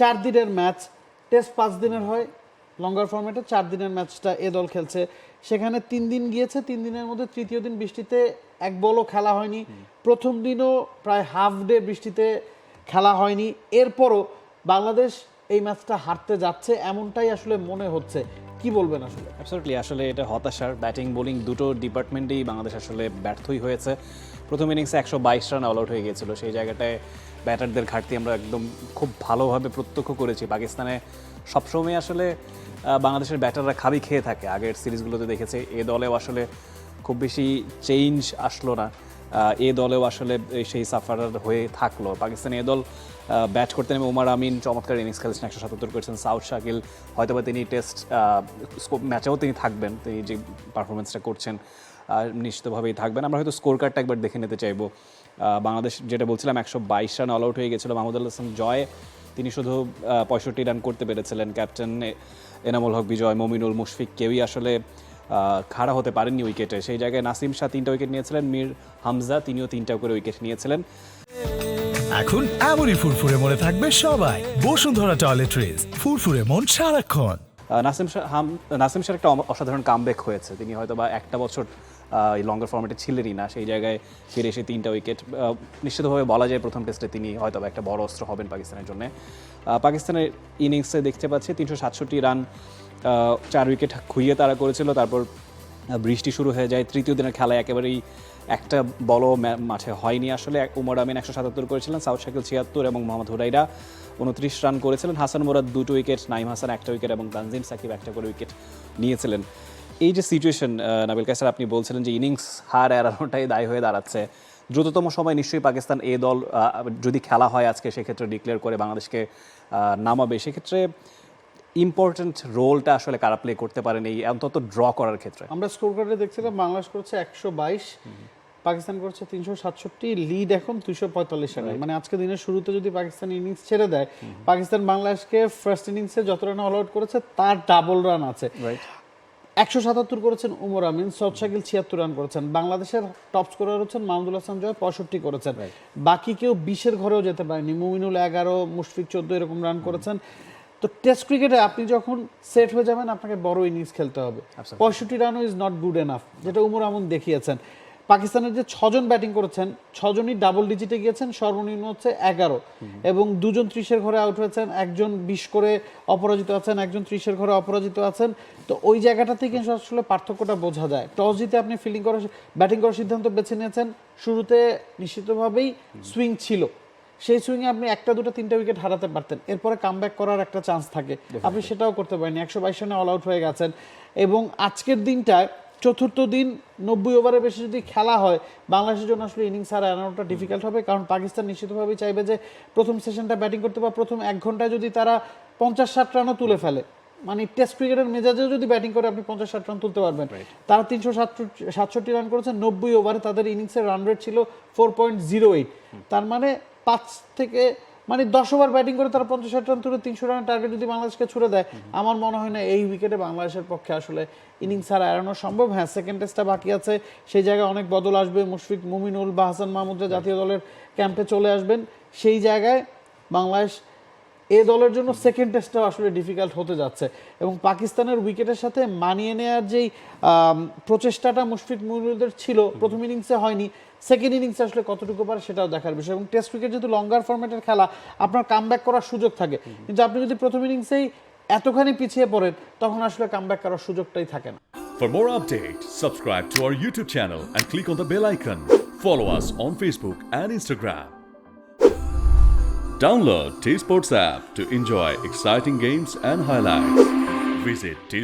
চার দিনের match test পাঁচ দিনের হয় লঙ্গার ফরম্যাটে চার দিনের ম্যাচটা এ দল খেলছে। সেখানে তিন দিন গিয়েছে তিন দিনের মধ্যে তৃতীয় দিন বৃষ্টিতে এক বলও খেলা হয়নি। প্রথম দিনও প্রায় হাফ ডে বৃষ্টিতে খেলা হয়নি। এরপরও বাংলাদেশ এই ম্যাচটা হারতে যাচ্ছে এমনটাই আসলে মনে হচ্ছে। কি বলবেন আসলে? অ্যাবসলিউটলি আসলে এটা হতাশার। ব্যাটিং বোলিং দুটো ডিপার্টমেন্টেই বাংলাদেশ আসলে ব্যর্থই হয়েছে। প্রথম ইনিংসে একশো বাইশ রান অল আউট হয়ে গিয়েছিল। সেই জায়গাটায় ব্যাটারদের ঘাটতি আমরা একদম খুব ভালোভাবে প্রত্যক্ষ করেছি। পাকিস্তানে সবসময় আসলে বাংলাদেশের ব্যাটাররা খাবি খেয়ে থাকে। আগের সিরিজগুলোতে দেখেছে, এ দলেও আসলে খুব বেশি চেঞ্জ আসলো না। এ দলেও আসলে সেই সাফার হয়ে থাকল। পাকিস্তানি এ দল ব্যাট করতে নেমে ওমার আমিন চমৎকার ইনিংস খেলছেন, একশো সাতাত্তর করেছেন। সাউথ শাকিল হয়তোবা তিনি টেস্ট ম্যাচেও তিনি থাকবেন, তিনি যে পারফরমেন্সটা করছেন নিশ্চিতভাবেই থাকবেন। আমরা হয়তো স্কোর কার্ডটা একবার দেখে নিতে চাইব। বাংলাদেশ যেটা বলছিলাম একশো বাইশ রান অল আউট হয়ে গেছিল মাহমুদুল হাসান জয়। তিনি শুধু পঁয়ষট্টি রান করতে পেরেছিলেন। ক্যাপ্টেন এনামুল হক বিজয় মমিনুল মুশফিক কেউই আসলে খাড়া হতে পারেননি উইকেটে সেই জায়গায় নাসিম শাহ তিনটা উইকেট নিয়েছিলেন মীর হামজা তিনিও তিনটা করে উইকেট নিয়েছিলেন। এখন এমনই ফুরফুরে মনে থাকবে সবাই। বসুন্ধরা টয়লেট্রিজ ফুরফুরে মন সারাক্ষণ। নাসিম শাহ হাম নাসিম শাহ একটা অসাধারণ কামব্যাক হয়েছে। তিনি হয়তো বা একটা বছর এই লঙ্গার ফর্মেটে ছিলেনই না। সেই জায়গায় ফিরে এসে তিনটা উইকেট নিশ্চিতভাবে বলা যায় প্রথম টেস্টে তিনি হয়তো একটা বড় অস্ত্র হবেন পাকিস্তানের জন্য। পাকিস্তানের ইনিংসে দেখতে পাচ্ছি তিনশো সাতষট্টি রান চার উইকেট খুইয়ে তারা করেছিল। তারপর বৃষ্টি শুরু হয়ে যায়। তৃতীয় দিনের খেলায় একেবারেই একটা বলও মাঠে হয়নি আসলে। উমর আমিন একশো সাতাত্তর করেছিলেন, সাউথ শাকিল ছিয়াত্তর এবং মোহাম্মদ হুরাইরা উনত্রিশ রান করেছিলেন। হাসান মোরাদ দুটো উইকেট নাইম হাসান একটা উইকেট এবং তানজিম সাকিব একটা করে উইকেট নিয়েছিলেন। এই যে সিচুয়েশন নাবিল কাসার আপনি বলছিলেন যে ইনিংস হার এড়ানোটাই দায়ী হয়ে দাঁড়াচ্ছে। দ্রুততম সময় নিশ্চয়ই পাকিস্তান এ দল যদি খেলা হয় আজকে সেক্ষেত্রে ডিক্লেয়ার করে বাংলাদেশকে নামাবে। সেক্ষেত্রে ইম্পর্ট্যান্ট রোলটা আসলে কারা প্লে করতে পারেন এই অন্তত ড্র করার ক্ষেত্রে? আমরা স্কোর কার্ডে দেখছিলাম বাংলাদেশ করছে একশো বাইশ পাকিস্তান করছে তিনশো সাতষট্টি লিড এখন দুইশো পঁয়তাল্লিশ রান। মানে আজকে দিনের শুরুতে যদি পাকিস্তান ইনিংস ছেড়ে দেয় পাকিস্তান বাংলাদেশকে ফার্স্ট ইনিংসে যত রান অল আউট করেছে তার ডাবল রান আছে। রাইট একশো সাতাত্তর করেছেন উমর আমিন সৌদ শাকিল ছিয়াত্তর রান করেছেন। বাংলাদেশের টপ স্কোরার হচ্ছেন মাহমুদুল হাসান জয় পঁয়ষট্টি করেছেন। বাকি কেউ বিশের ঘরেও যেতে পারেনি। মুমিনুল এগারো মুশফিক চোদ্দ এরকম রান করেছেন। তো টেস্ট ক্রিকেটে আপনি যখন সেট হয়ে যাবেন আপনাকে বড় ইনিংস খেলতে হবে। পঁয়ষট্টি রানও ইজ নট গুড এনাফ যেটা উমর আমন দেখিয়েছেন। পাকিস্তানের যে ছজন ব্যাটিং করেছেন ছজনই ডাবল ডিজিটে গিয়েছেন সর্বনিম্ন হচ্ছে এগারো। এবং দুজন ত্রিশের ঘরে আউট হয়েছেন একজন বিশ করে অপরাজিত আছেন একজন ত্রিশের ঘরে অপরাজিত আছেন। তো ওই জায়গাটা থেকে আসলে পার্থক্যটা বোঝা যায়। টস জিতে আপনি ফিল্ডিং করার ব্যাটিং করার সিদ্ধান্ত বেছে নিয়েছেন শুরুতে নিশ্চিতভাবেই সুইং ছিল। সেই সুইংয়ে আপনি একটা দুটো তিনটা উইকেট হারাতে পারতেন। এরপরে কামব্যাক করার একটা চান্স থাকে। আপনি সেটাও করতে পারেন একশো বাইশ রানে অল আউট হয়ে গেছেন। এবং আজকের দিনটায় চতুর্থ দিন নব্বই ওভারের বেশি যদি খেলা হয় বাংলাদেশের জন্য আসলে ইনিংস হারা এড়ানোটা ডিফিকাল্ট হবে। কারণ পাকিস্তান নিশ্চিতভাবেই চাইবে যে প্রথম সেশনটা ব্যাটিং করতে বা প্রথম এক ঘন্টায় যদি তারা পঞ্চাশ ষাট রানও তুলে ফেলে। মানে টেস্ট ক্রিকেটের মেজাজেও যদি ব্যাটিং করে আপনি পঞ্চাশ ষাট রান তুলতে পারবেন। তারা তিনশো সাতষট্টি রান করেছেন নব্বই ওভারে তাদের ইনিংসের রান রেট ছিল ফোর পয়েন্ট জিরো এইট তার মানে পাঁচ থেকে মানে দশ ওভার ব্যাটিং করে তারা পঞ্চাশ ষাট রান তুলে তিনশো রানের টার্গেট যদি বাংলাদেশকে ছুড়ে দেয় আমার মনে হয় না এই উইকেটে বাংলাদেশের পক্ষে আসলে ইনিংস ছাড়া এড়ানো সম্ভব। হ্যাঁ সেকেন্ড টেস্টটা বাকি আছে সেই জায়গায় অনেক বদল আসবে। মুশফিক মুমিনুল বা হাসান মাহমুদরা জাতীয় দলের ক্যাম্পে চলে আসবেন সেই জায়গায় বাংলাদেশ এ দলের জন্য সেকেন্ড টেস্টটাও আসলে ডিফিকাল্ট হতে যাচ্ছে। এবং পাকিস্তানের উইকেটের সাথে মানিয়ে নেওয়ার যেই প্রচেষ্টাটা মুশফিক মুমিনুলদের ছিল প্রথম ইনিংসে হয়নি সেকেন্ড ইনিংস আসলে কতটুকু পারে সেটাও দেখার বিষয়। এবং টেস্ট ক্রিকেট যেহেতু লঙ্গার ফর্ম্যাটের খেলা, আপনার কামব্যাক করার সুযোগ থাকে। কিন্তু আপনি যদি প্রথম ইনিংসেই এতখানি পিছিয়ে পড়েন, তখন আসলে কামব্যাক করার সুযোগটাই থাকে না। For more update subscribe to our YouTube channel and click on the bell icon follow us on Facebook and Instagram download T sports app to enjoy exciting games and highlights visit T